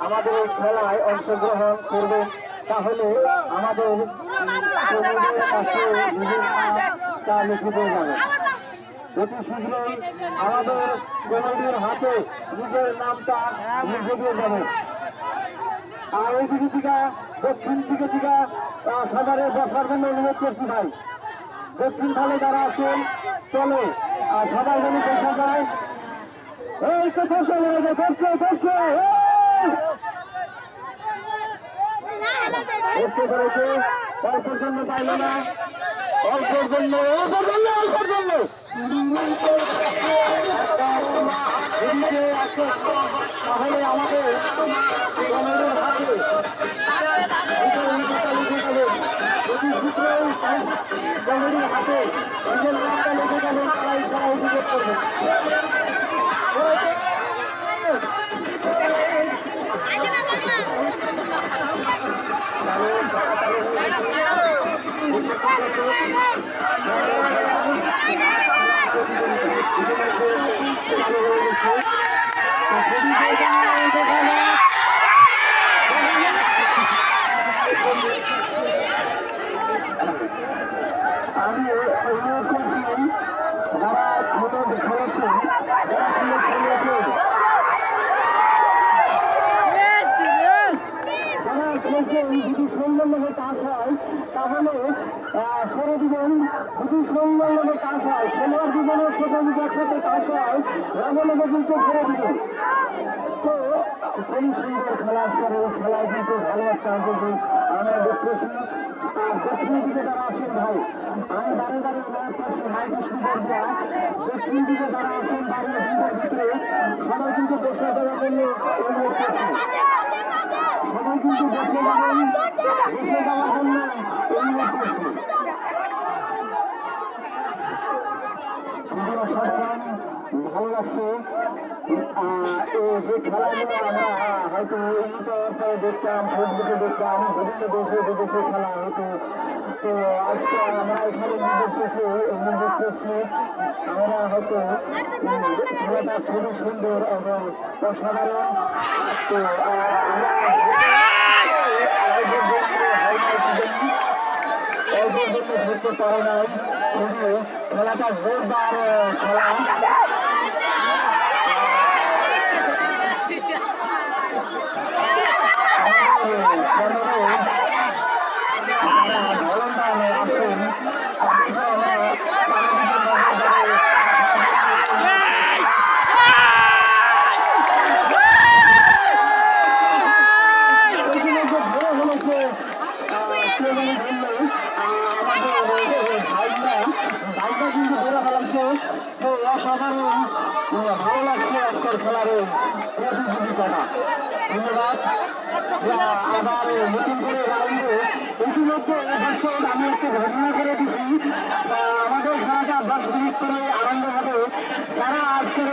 আমাদের এই খেলায় অংশগ্রহণ করবেন তাহলে আমাদের অতি শীঘ্রই আমাদের কমিটির হাতে নিজের নামটা লিখে দিয়ে যাবে আর ওই দিকে থেকে দক্ষিণ দিকে আহ, সবারে বসার জন্য অনুরোধ করছি ভাই দক্ষিণ ঢালে যারা আছেন চলে আর সবাই যেন দেখা যায় এই তো ধরছে ধরছে ধরছে ধরতে অল্পের জন্য পাইল না অল্পের জন্য অল্পের জন্য অল্পের জন্য তাহলে আমাদের হাতে হাতে নিজের নামটা লিখে গেলে তারাই তারা অভিযোগ করবে আমি অনুরোধ করছি যারা ছোট খেলেছেন যারা খেলে খেলেছেন খেলছেন যদি সৌন্দর্যের কাজ হয়, তাহলে সরে দিবেন যদি সৌন্দর্যের কাজ হয়, খেলোয়াড় জীবনের সাথে যদি একসাথে কাজ হয় দিবেন তো খেলা করে একটা কিন্তু আমরা দেখতেছি আর দক্ষিণ দিকে যারা ভাই, আমি দাঁড়িয়ে দাঁড়িয়ে কিন্তু বসে দেওয়ার জন্য কিন্তু বসে যাবেন বসে যাওয়ার জন্য অনুরোধ করছি ভালো লাগছে যে খেলাগুলো আমরা হয়তো ইউটিউবে দেখতাম, ফেসবুকে দেখতাম, বিভিন্ন দেশে বিদেশে খেলা হতো। তো আজকে আমরা এখানে নিজের চোখে নিজের খেলাটা খুবই সুন্দর এবং অসাধারণ। তো খেলাটা জোরদার খেলা ভালো লাগছে আজকের খেলার প্রতিযোগিতাটা ধন্যবাদ নতুন করে রাউন্ডে ইতিমধ্যে দর্শক আমি একটু ঘোষণা করে দিচ্ছি দশ মিনিট করে আরম্ভ হবে। তারা আজকের